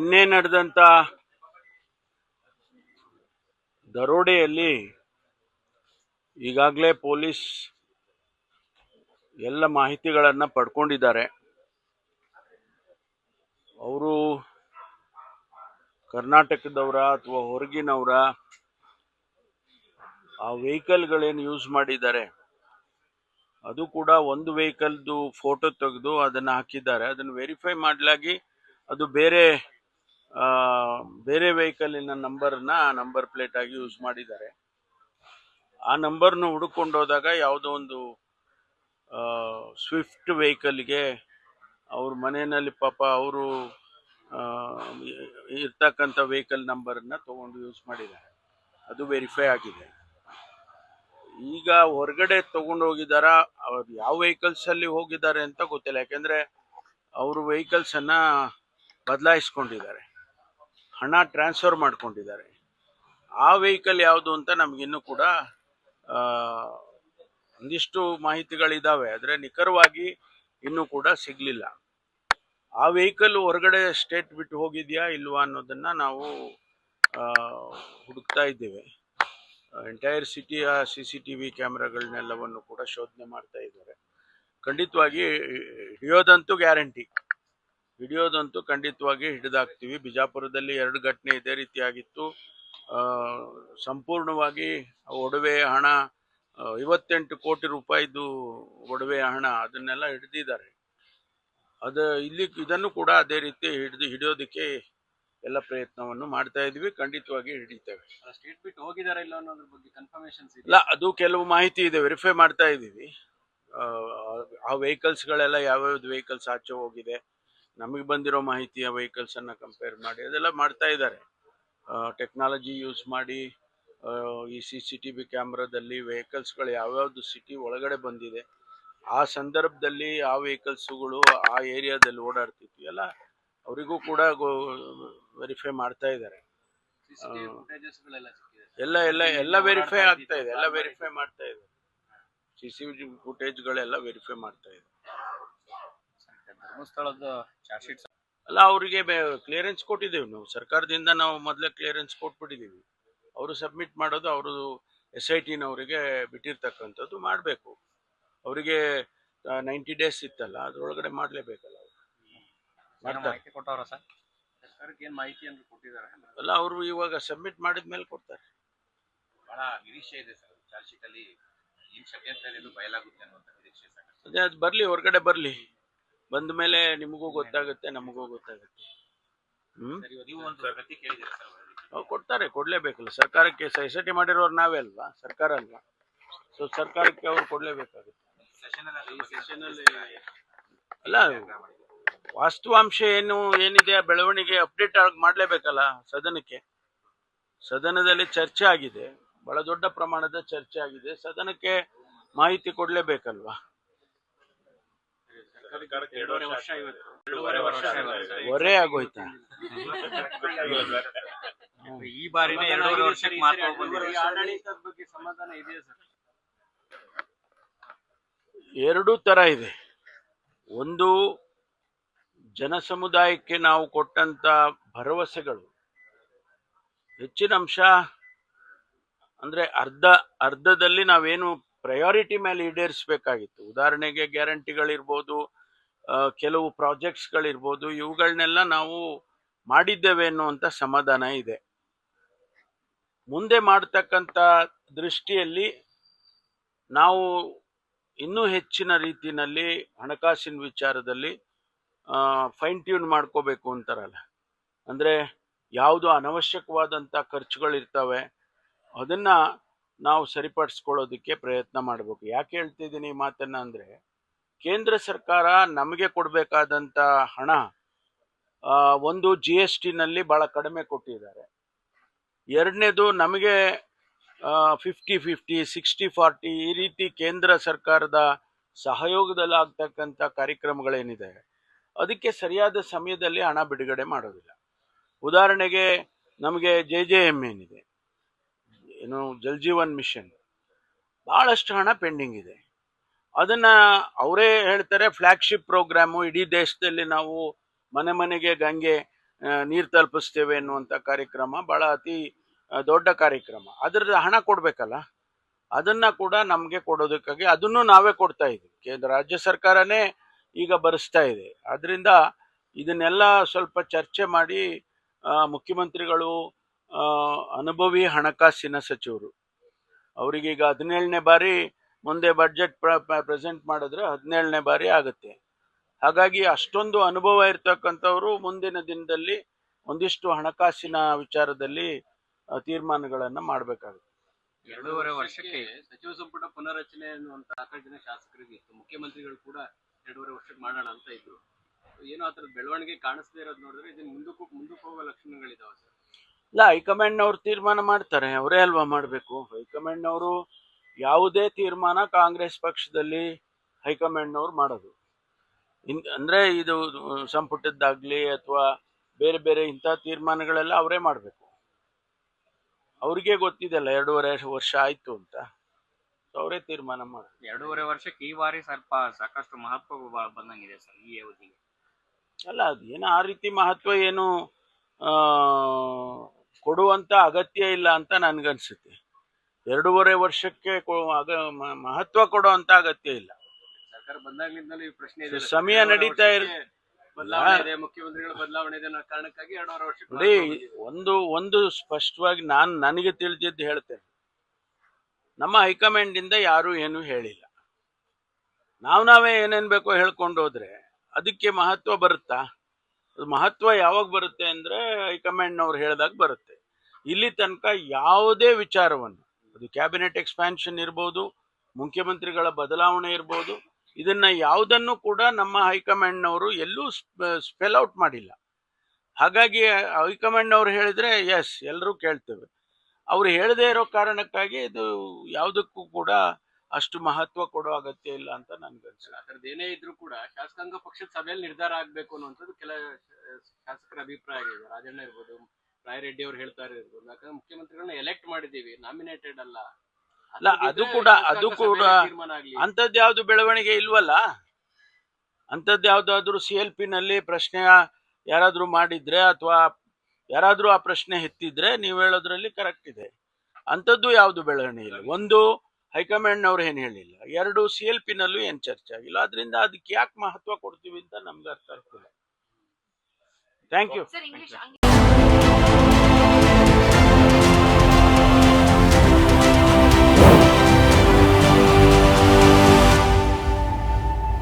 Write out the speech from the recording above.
ನಿನ್ನೆ ನಡೆದಂತ ದರೋಡೆಯಲ್ಲಿ ಈಗಾಗಲೇ ಪೊಲೀಸ್ ಎಲ್ಲ ಮಾಹಿತಿಗಳನ್ನು ಪಡ್ಕೊಂಡಿದ್ದಾರೆ. ಅವರು ಕರ್ನಾಟಕದವರ ಅಥವಾ ಹೊರಗಿನವರ ಆ ವೆಹಿಕಲ್ಗಳೇನು ಯೂಸ್ ಮಾಡಿದ್ದಾರೆ. ಅದು ಕೂಡ ಒಂದು ವೆಹಿಕಲ್ದು ಫೋಟೋ ತೆಗೆದು ಅದನ್ನು ಹಾಕಿದ್ದಾರೆ. ಅದನ್ನು ವೆರಿಫೈ ಮಾಡಲಾಗಿ ಅದು ಬೇರೆ ಬೇರೆ ವೆಹಿಕಲಿನ ನಂಬರ್ನ ನಂಬರ್ ಪ್ಲೇಟ್ ಆಗಿ ಯೂಸ್ ಮಾಡಿದ್ದಾರೆ. ಆ ನಂಬರ್ನ ಹುಡುಕೊಂಡು ಹೋದಾಗ ಯಾವುದೋ ಒಂದು ಸ್ವಿಫ್ಟ್ ವೆಹಿಕಲ್ಗೆ ಅವ್ರ ಮನೆಯಲ್ಲಿ ಪಾಪ ಅವರು ಇರ್ತಕ್ಕಂಥ ವೆಹಿಕಲ್ ನಂಬರನ್ನು ತಗೊಂಡು ಯೂಸ್ ಮಾಡಿದ್ದಾರೆ. ಅದು ವೆರಿಫೈ ಆಗಿದೆ. ಈಗ ಹೊರಗಡೆ ತಗೊಂಡು ಹೋಗಿದಾರ, ಅವ್ರು ಯಾವ ವೆಹಿಕಲ್ಸಲ್ಲಿ ಹೋಗಿದ್ದಾರೆ ಅಂತ ಗೊತ್ತಿಲ್ಲ. ಯಾಕೆಂದರೆ ಅವರು ವೆಹಿಕಲ್ಸ್ ಅನ್ನ ಬದಲಾಯಿಸ್ಕೊಂಡಿದ್ದಾರೆ. ಹಣ ಟ್ರಾನ್ಸ್ಫರ್ ಮಾಡ್ಕೊಂಡಿದ್ದಾರೆ. ಆ ವೆಹಿಕಲ್ ಯಾವುದು ಅಂತ ನಮಗಿನ್ನೂ ಕೂಡ ಒಂದಿಷ್ಟು ಮಾಹಿತಿಗಳಿದಾವೆ. ಆದರೆ ನಿಖರವಾಗಿ ಇನ್ನೂ ಕೂಡ ಸಿಗ್ಲಿಲ್ಲ. ಆ ವೆಹಿಕಲ್ ಹೊರಗಡೆ ಸ್ಟೇಟ್ ಬಿಟ್ಟು ಹೋಗಿದ್ಯಾ ಇಲ್ವಾ ಅನ್ನೋದನ್ನ ನಾವು ಹುಡುಕ್ತಾ ಇದ್ದೇವೆ. ಎಂಟೈರ್ ಸಿಟಿಯ ಸಿ ಸಿ ಟಿ ವಿ ಕ್ಯಾಮ್ರಾಗಳನ್ನೆಲ್ಲವನ್ನು ಕೂಡ ಶೋಧನೆ ಮಾಡ್ತಾ ಇದ್ದಾರೆ. ಖಂಡಿತವಾಗಿ ಹಿಡಿಯೋದಂತೂ ಗ್ಯಾರಂಟಿ. ಹಿಡಿಯೋದಂತೂ ಖಂಡಿತವಾಗಿ ಹಿಡಿದಾಕ್ತೀವಿ. ಬಿಜಾಪುರದಲ್ಲಿ ಎರಡು ಘಟನೆ ಇದೇ ರೀತಿಯಾಗಿತ್ತು. ಸಂಪೂರ್ಣವಾಗಿ ಒಡವೆ ಹಣ ಐವತ್ತೆಂಟು ಕೋಟಿ ರೂಪಾಯಿದು ಒಡವೆ ಹಣ ಅದನ್ನೆಲ್ಲ ಹಿಡಿದಿದ್ದಾರೆ. ಅದು ಇಲ್ಲಿ ಇದನ್ನು ಕೂಡ ಅದೇ ರೀತಿ ಹಿಡಿದು ಹಿಡಿಯೋದಕ್ಕೆ ಎಲ್ಲ ಪ್ರಯತ್ನವನ್ನು ಮಾಡ್ತಾ ಇದ್ವಿ. ಖಂಡಿತವಾಗಿ ಹಿಡಿತೇವೆ. ಸ್ಟೇಟ್ ಬಿಟ್ಟು ಹೋಗಿದಾರ ಇಲ್ಲ ಅನ್ನೋದ್ರ ಬಗ್ಗೆ ಕನ್ಫರ್ಮೇಶನ್ ಇಲ್ಲ ಅದು ಕೆಲವು ಮಾಹಿತಿ ಇದೆ. ವೆರಿಫೈ ಮಾಡ್ತಾ ಇದ್ದೀವಿ. ಆ, ಆ ವೆಹಿಕಲ್ಸ್ಗಳೆಲ್ಲ ಯಾವ್ಯಾವ್ದು ವೆಹಿಕಲ್ಸ್ ಆಚೆ ಹೋಗಿದೆ. ನಮಗೆ ಬಂದಿರೋ ಮಾಹಿತಿಯ ವೆಹಿಕಲ್ಸ್ ಅನ್ನ ಕಂಪೇರ್ ಮಾಡಿ ಅದೆಲ್ಲ ಮಾಡ್ತಾ ಇದ್ದಾರೆ. ಟೆಕ್ನಾಲಜಿ ಯೂಸ್ ಮಾಡಿ ಈ ಸಿ ಸಿ ಟಿ ವಿ ಕ್ಯಾಮ್ರಾದಲ್ಲಿ ವೆಹಿಕಲ್ಸ್ಗಳು ಯಾವ್ಯಾವ್ದು ಸಿಟಿ ಒಳಗಡೆ ಬಂದಿದೆ ಆ ಸಂದರ್ಭದಲ್ಲಿ ಆ ವೆಹಿಕಲ್ಸ್ಗಳು ಆ ಏರಿಯಾದಲ್ಲಿ ಓಡಾಡ್ತಿದ್ವಿ. ಎಲ್ಲ ಅವರಿಗೂ ಕೂಡ ವೆರಿಫೈ ಮಾಡ್ತಾ ಇದ್ದಾರೆ. ಎಲ್ಲ ಎಲ್ಲ ಎಲ್ಲ ವೆರಿಫೈ ಆಗ್ತಾ ಇದೆ ಎಲ್ಲ ವೆರಿಫೈ ಮಾಡ್ತಾ ಇದೆ. ಸಿ ಸಿ ಫುಟೇಜ್ಗಳೆಲ್ಲ ವೆರಿಫೈ ಮಾಡ್ತಾ ಇದೆ. ಧರ್ಮಸ್ಥಳದ ಚಾರ್ಜ್ ಶೀಟ್ ಅಲ್ಲ ಅವರಿಗೆ ಕ್ಲಿಯರೆನ್ಸ್ ಕೊಟ್ಟಿದ್ದೇವೆ ನಾವು. ಸರ್ಕಾರದಿಂದ ನಾವು ಮೊದಲೇ ಕ್ಲಿಯರೆನ್ಸ್ ಕೊಟ್ಬಿಟ್ಟಿದ್ದೀವಿ. ಅವರು ಸಬ್ಮಿಟ್ ಮಾಡೋದು ಅವರು ಎಸ್ ಐ ಟಿನವರಿಗೆ ಬಿಟ್ಟಿರ್ತಕ್ಕಂಥದ್ದು ಮಾಡಬೇಕು. ಅವರಿಗೆ ನೈಂಟಿ ಡೇಸ್ ಇತ್ತಲ್ಲ ಅದರೊಳಗಡೆ ಮಾಡಲೇಬೇಕಲ್ಲ ಅವರು. ಮಾಡ್ತಾರೆ. ಮಾಹಿತಿ ಕೊಟ್ಟವ್ರ ಸರ್? ಸರ್ಕಾರಕ್ಕೆ ಏನ್ ಮಾಹಿತಿ ಅಂದ್ರೆ ಕೊಟ್ಟಿದ್ದಾರೆ? ಅಲ್ಲ ಅವರು ಇವಾಗ ಸಬ್ಮಿಟ್ ಮಾಡಿದ ಮೇಲೆ ಕೊಡ್ತಾರೆ. ಬಹಳ ನಿರೀಕ್ಷೆ ಇದೆ ಸರ್. ಚಾರ್ಜ್ ಏನ್ ಷಡ್ಯಂತ್ರ ಬಯಲಾಗುತ್ತೆ ನಿರೀಕ್ಷೆ ಅದೇ ಅದು ಬರಲಿ ಹೊರಗಡೆ ಬರಲಿ. ಬಂದ ಮೇಲೆ ನಿಮಗೂ ಗೊತ್ತಾಗುತ್ತೆ ನಮಗೂ ಗೊತ್ತಾಗುತ್ತೆ. ಹ್ಮ್? ಕೊಡ್ತಾರೆ ಕೊಡ್ಲೇಬೇಕಲ್ಲ. ಸರ್ಕಾರಕ್ಕೆ ಎಸ್ ಐ ಟಿ ಮಾಡಿರೋರು ನಾವೇ ಅಲ್ವಾ? ಸರ್ಕಾರ ಅಲ್ವಾ? ಸೊ ಸರ್ಕಾರಕ್ಕೆ ಅವ್ರು ಕೊಡ್ಲೇಬೇಕಾಗುತ್ತೆ. ಅಲ್ಲಿ ವಾಸ್ತುವಾಂಶ ಏನು ಏನಿದೆ ಬೆಳವಣಿಗೆ ಅಪ್ಡೇಟ್ ಆಗಿ ಮಾಡಲೇಬೇಕಲ್ಲ ಸದನಕ್ಕೆ? ಸದನದಲ್ಲಿ ಚರ್ಚೆ ಆಗಿದೆ ಬಹಳ ದೊಡ್ಡ ಪ್ರಮಾಣದ ಚರ್ಚೆ ಆಗಿದೆ. ಸದನಕ್ಕೆ ಮಾಹಿತಿ ಕೊಡ್ಲೇಬೇಕಲ್ವಾ? ಎರಡೂವರೆ ವರ್ಷ ಇವತ್ತು ಎರಡೂವರೆ ವರ್ಷ ಇವತ್ತು. ಹೊರೆ ಆಗೋಯ್ತಾ? ಈ ಬಾರಿನೇ ಎರಡೂವರೆ ವರ್ಷಕ್ಕೆ ಮಾತ್ರ ಆಡಳಿತದ ಬಗ್ಗೆ ಸಮಾಧಾನ ಇದೆಯಾ ಸರ್? ಎರಡೂ ತರ ಇದೆ. ಒಂದು ಜನ ಸಮುದಾಯಕ್ಕೆ ನಾವು ಕೊಟ್ಟಂತ ಭರವಸೆಗಳು. ಹೆಚ್ಚಿನ ಅಂಶ ಅಂದ್ರೆ ಅರ್ಧ ಅರ್ಧದಲ್ಲಿ ನಾವೇನು ಪ್ರಯಾರಿಟಿ ಮೇಲೆ ಈಡೇರಿಸಬೇಕಾಗಿತ್ತು. ಉದಾಹರಣೆಗೆ ಗ್ಯಾರಂಟಿಗಳಿರ್ಬೋದು ಕೆಲವು ಪ್ರಾಜೆಕ್ಟ್ಸ್ಗಳಿರ್ಬೋದು ಇವುಗಳನ್ನೆಲ್ಲ ನಾವು ಮಾಡಿದ್ದೇವೆ ಅನ್ನುವಂಥ ಸಮಾಧಾನ ಇದೆ. ಮುಂದೆ ಮಾಡ್ತಕ್ಕಂಥ ದೃಷ್ಟಿಯಲ್ಲಿ ನಾವು ಇನ್ನೂ ಹೆಚ್ಚಿನ ರೀತಿಯಲ್ಲಿ ಹಣಕಾಸಿನ ವಿಚಾರದಲ್ಲಿ ಫೈನ್ ಟ್ಯೂನ್ ಮಾಡ್ಕೋಬೇಕು ಅಂತಾರಲ್ಲ. ಅಂದರೆ ಯಾವುದು ಅನವಶ್ಯಕವಾದಂಥ ಖರ್ಚುಗಳಿರ್ತವೆ, ಅದನ್ನು ನಾವು ಸರಿಪಡಿಸ್ಕೊಳ್ಳೋದಕ್ಕೆ ಪ್ರಯತ್ನ ಮಾಡಬೇಕು. ಯಾಕೆ ಹೇಳ್ತಿದ್ದೀನಿ ಈ ಮಾತನ್ನು ಅಂದರೆ ಕೇಂದ್ರ ಸರ್ಕಾರ ನಮಗೆ ಕೊಡಬೇಕಾದಂಥ ಹಣ ಒಂದು ಜಿ ಎಸ್ ಟಿನಲ್ಲಿ ಭಾಳ ಕಡಿಮೆ ಕೊಟ್ಟಿದ್ದಾರೆ. ಎರಡನೇದು ನಮಗೆ ಫಿಫ್ಟಿ ಫಿಫ್ಟಿ ಸಿಕ್ಸ್ಟಿ ಫಾರ್ಟಿ ಈ ರೀತಿ ಕೇಂದ್ರ ಸರ್ಕಾರದ ಸಹಯೋಗದಲ್ಲಿ ಆಗ್ತಕ್ಕಂಥ ಕಾರ್ಯಕ್ರಮಗಳೇನಿದೆ, ಅದಕ್ಕೆ ಸರಿಯಾದ ಸಮಯದಲ್ಲಿ ಹಣ ಬಿಡುಗಡೆ ಮಾಡೋದಿಲ್ಲ. ಉದಾಹರಣೆಗೆ ನಮಗೆ ಜೆ ಜೆ ಎಂ ಏನಿದೆ, ಏನು ಜಲ್ ಜೀವನ್ ಮಿಷನ್ ಭಾಳಷ್ಟು ಹಣ ಪೆಂಡಿಂಗ್ ಇದೆ. ಅದನ್ನ ಅವರೇ ಹೇಳ್ತಾರೆ ಫ್ಲಾಗ್ಶಿಪ್ ಪ್ರೋಗ್ರಾಮು ಇಡೀ ದೇಶದಲ್ಲಿ ನಾವು ಮನೆ ಮನೆಗೆ ಗಂಗೆ ನೀರು ತಲುಪಿಸ್ತೇವೆ ಎನ್ನುವಂಥ ಕಾರ್ಯಕ್ರಮ ಬಹಳ ಅತಿ ದೊಡ್ಡ ಕಾರ್ಯಕ್ರಮ. ಅದ್ರದ್ದು ಹಣ ಕೊಡಬೇಕಲ್ಲ? ಅದನ್ನ ಕೂಡ ನಮಗೆ ಕೊಡೋದಕ್ಕಾಗಿ ಅದನ್ನು ನಾವೇ ಕೊಡ್ತಾ ಇದ್ದೀವಿ. ಕೇಂದ್ರ, ರಾಜ್ಯ ಸರ್ಕಾರನೇ ಈಗ ಬರೆಸ್ತಾ ಇದೆ. ಅದರಿಂದ ಇದನ್ನೆಲ್ಲ ಸ್ವಲ್ಪ ಚರ್ಚೆ ಮಾಡಿ ಮುಖ್ಯಮಂತ್ರಿಗಳು ಅನುಭವಿ ಹಣಕಾಸಿನ ಸಚಿವರು, ಅವರಿಗೀಗ ಹದಿನೇಳನೇ ಬಾರಿ ಮುಂದೆ ಬಡ್ಜೆಟ್ ಪ್ರೆಸೆಂಟ್ ಮಾಡಿದ್ರೆ ಹದಿನೇಳನೇ ಬಾರಿ ಆಗುತ್ತೆ. ಹಾಗಾಗಿ ಅಷ್ಟೊಂದು ಅನುಭವ ಇರ್ತಕ್ಕಂಥವ್ರು ಮುಂದಿನ ದಿನದಲ್ಲಿ ಒಂದಿಷ್ಟು ಹಣಕಾಸಿನ ವಿಚಾರದಲ್ಲಿ ತೀರ್ಮಾನಗಳನ್ನು ಮಾಡಬೇಕಾಗುತ್ತೆ. ಎರಡೂವರೆ ವರ್ಷಕ್ಕೆ ಸಚಿವ ಸಂಪುಟ ಪುನರಚನೆ ಅನ್ನುವಂತ ಸಾಕಷ್ಟು ಜನ ಶಾಸಕರಿಗೆ ಇತ್ತು. ಮುಖ್ಯಮಂತ್ರಿಗಳು ಕೂಡ ಎರಡೂವರೆ ವರ್ಷಕ್ಕೆ ಮಾಡೋಣ ಅಂತ ಇದ್ರು. ಏನೋ ಆ ಥರದ ಬೆಳವಣಿಗೆ ಕಾಣಿಸದೇ ಇರೋದು ನೋಡಿದ್ರೆ ಇದನ್ನ ಮುಂದಕ್ಕೂ ಮುಂದಕ್ಕೆ ಹೋಗೋ ಲಕ್ಷಣಗಳಿದಾವೆ ಸರ್. ಇಲ್ಲ ಹೈಕಮಾಂಡ್ನವ್ರು ತೀರ್ಮಾನ ಮಾಡ್ತಾರೆ. ಅವರೇ ಅಲ್ವಾ ಮಾಡಬೇಕು? ಹೈಕಮಾಂಡ್ನವರು ಯಾವುದೇ ತೀರ್ಮಾನ ಕಾಂಗ್ರೆಸ್ ಪಕ್ಷದಲ್ಲಿ ಹೈಕಮಾಂಡ್ನವ್ರು ಮಾಡೋದು. ಇನ್ ಅಂದ್ರೆ ಇದು ಸಂಪುಟದ್ದಾಗಲಿ ಅಥವಾ ಬೇರೆ ಬೇರೆ ಇಂಥ ತೀರ್ಮಾನಗಳೆಲ್ಲ ಅವರೇ ಮಾಡಬೇಕು. ಅವ್ರಿಗೆ ಗೊತ್ತಿದೆಲ್ಲ ಎರಡೂವರೆ ವರ್ಷ ಆಯ್ತು ಅಂತ. ಅವರೇ ತೀರ್ಮಾನ ಮಾಡಿ ಎರಡೂವರೆ ವರ್ಷಕ್ಕೆ ಈ ಬಾರಿ ಸ್ವಲ್ಪ ಸಾಕಷ್ಟು ಮಹತ್ವ ಬಂದಂಗಿದೆ ಸರ್ ಈ ಅವಧಿಗೆ. ಅಲ್ಲ ಅದೇನು ಆ ರೀತಿ ಮಹತ್ವ ಏನು ಕೊಡುವಂಥ ಕೊಡುವಂತ ಅಗತ್ಯ ಇಲ್ಲ ಅಂತ ನನ್ಗನ್ಸುತ್ತೆ. ಎರಡೂವರೆ ವರ್ಷಕ್ಕೆ ಮಹತ್ವ ಕೊಡೋ ಅಂತ ಅಗತ್ಯ ಇಲ್ಲ. ಸರ್ಕಾರ ಬಂದಾಗ್ಲಿಂದಲೂ ಈ ಪ್ರಶ್ನೆ ಸಮಯ ನಡೀತಾ ಇರ ಬದಲಾವಣೆ ಇದೆ ಮುಖ್ಯಮಂತ್ರಿಗಳ ಬದಲಾವಣೆ ಇದೆ ಅನ್ನೋ ಕಾರಣಕ್ಕಾಗಿ ಎರಡೂವರೆ ವರ್ಷಕ್ಕೆ ನೋಡಿ ಒಂದು ಒಂದು ಸ್ಪಷ್ಟವಾಗಿ ನಾನು ನನಗೆ ತಿಳಿದಿದ್ದು ಹೇಳ್ತೇನೆ. ನಮ್ಮ ಹೈಕಮಾಂಡ್ ಇಂದ ಯಾರು ಏನು ಹೇಳಿಲ್ಲ. ನಾವು ನಾವೇ ಏನೇನ್ ಬೇಕೋ ಹೇಳ್ಕೊಂಡು ಹೋದ್ರೆ ಅದಕ್ಕೆ ಮಹತ್ವ ಬರುತ್ತಾ? ಅದು ಮಹತ್ವ ಯಾವಾಗ ಬರುತ್ತೆ ಅಂದ್ರೆ ಹೈಕಮಾಂಡ್ನವ್ರು ಹೇಳಿದಾಗ ಬರುತ್ತೆ. ಇಲ್ಲಿ ತನಕ ಯಾವುದೇ ವಿಚಾರವನ್ನು ಅದು ಕ್ಯಾಬಿನೆಟ್ ಎಕ್ಸ್ಪ್ಯಾನ್ಷನ್ ಇರ್ಬೋದು, ಮುಖ್ಯಮಂತ್ರಿಗಳ ಬದಲಾವಣೆ ಇರ್ಬೋದು, ಇದನ್ನ ಯಾವುದನ್ನು ಕೂಡ ನಮ್ಮ ಹೈಕಮಾಂಡ್ನವರು ಎಲ್ಲೂ ಸ್ಪೆಲ್ ಔಟ್ ಮಾಡಿಲ್ಲ. ಹಾಗಾಗಿ ಹೈಕಮಾಂಡ್ನವರು ಹೇಳಿದ್ರೆ ಎಸ್ ಎಲ್ಲರೂ ಕೇಳ್ತೇವೆ. ಅವರು ಹೇಳದೇ ಇರೋ ಕಾರಣಕ್ಕಾಗಿ ಇದು ಯಾವುದಕ್ಕೂ ಕೂಡ ಅಷ್ಟು ಮಹತ್ವ ಕೊಡೋ ಅಗತ್ಯ ಇಲ್ಲ ಅಂತ ನನ್ಗನ್ಸುತ್ತೆ ಆ ಥರದ್ದು ಏನೇ ಇದ್ರೂ ಕೂಡ ಶಾಸಕಾಂಗ ಪಕ್ಷದ ಸಭೆಯಲ್ಲಿ ನಿರ್ಧಾರ ಆಗಬೇಕು ಅನ್ನುವಂಥದ್ದು ಕೆಲ ಶಾಸಕರ ಅಭಿಪ್ರಾಯ ಇದೆ ರಾಜಣ್ಣ ಇರ್ಬೋದು ರಾಯರೆಡ್ಡಿ ಅವ್ರು ಹೇಳ್ತಾ ಇರೋದು ಯಾಕಂದ್ರೆ ಮುಖ್ಯಮಂತ್ರಿಗಳನ್ನ ಎಲೆಕ್ಟ್ ಮಾಡಿದೀವಿ ನಾಮಿನೇಟೆಡ್ ಅಲ್ಲ. ಅಲ್ಲ, ಅದು ಕೂಡ- ಅದು ಕೂಡ- ತೀರ್ಮಾನ ಯಾವ್ದು ಅಂಥದ್ದು ಯಾವುದು ಬೆಳವಣಿಗೆ ಇಲ್ವಲ್ಲ? ಅಂಥದ್ದು ಯಾವುದಾದ್ರೂ ಸಿ ಎಲ್ ಪಿ ನಲ್ಲಿ ಪ್ರಶ್ನೆ ಯಾರಾದ್ರೂ ಮಾಡಿದ್ರೆ ಅಥವಾ ಯಾರಾದ್ರೂ ಆ ಪ್ರಶ್ನೆ ಎತ್ತಿದ್ರೆ ನೀವು ಹೇಳೋದ್ರಲ್ಲಿ ಕರೆಕ್ಟ್ ಇದೆ. ಅಂಥದ್ದು ಯಾವುದು ಬೆಳವಣಿಗೆ ಇಲ್ಲ. ಒಂದು ಹೈಕಮಾಂಡ್ನವ್ರು ಏನು ಹೇಳಿಲ್ಲ. ಎರಡು ಸಿ ಎಲ್ ಪಿ ನಲ್ಲೂ ಏನು ಚರ್ಚೆ ಆಗಿಲ್ಲ. ಅದರಿಂದ ಅದಕ್ಕೆ ಯಾಕೆ ಮಹತ್ವ ಕೊಡ್ತೀವಿ ಅಂತ ನಮ್ಗೆ ಅರ್ಥ ಆಗ್ತಿಲ್ಲ. Thank you sir English